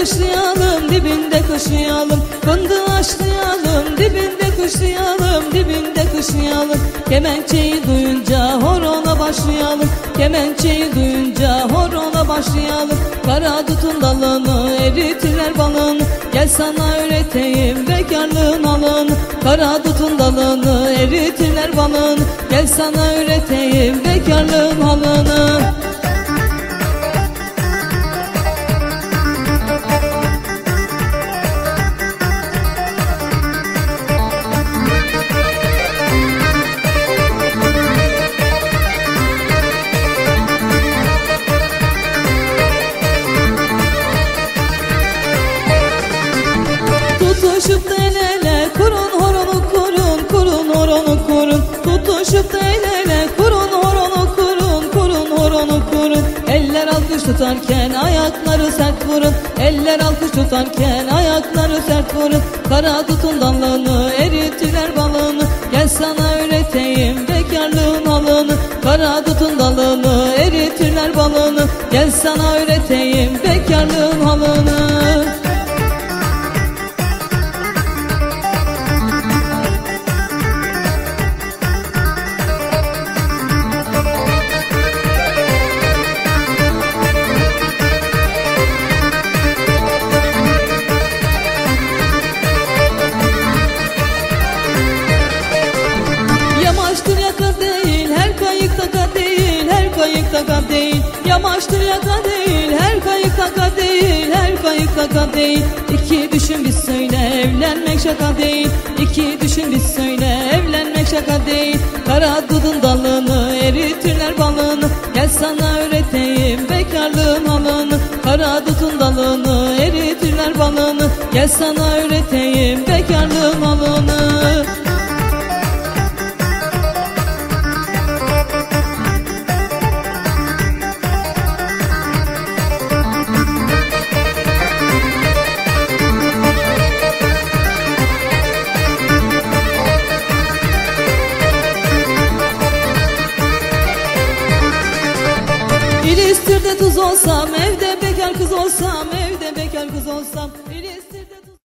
kışlayalım dibinde kışlayalım. Fındığı aşlayalım dibinde kışlayalım dibinde kışlayalım. Kemençeyi duyunca horona başlayalım. Kemençeyi duyunca horona başlayalım. Kara dutun dalını eritirler balını. Gel sana öğreteyim bekarlığın alını Kara dutun dalını eritirler balını. Gel sana öğreteyim bekarlığın halını ele kurun horonu kurun kurun horonu kurun. Eller alkış tutarken ayakları sert vurun. Eller alkış tutarken ayakları sert vurun. Kara tutun dalını erittiler balını. Gel sana öğreteyim bekarlığın halını. Kara tutun dalını erittiler balını. Gel sana öğreteyim bekarlığın halını taka değil. Yamaçtır yaka değil, her kayık taka değil, her kayık taka değil. İki düşün bir söyle, evlenmek şaka değil. İki düşün bir söyle, evlenmek şaka değil. Kara dudun dalını, eritirler balını. Gel sana öğreteyim bekarlığın halını. Kara dudun dalını, eritirler balını. Gel sana öğreteyim İlistir'de tuz olsam, evde bekar kız olsam, evde bekar kız olsam, İlistir'de tuz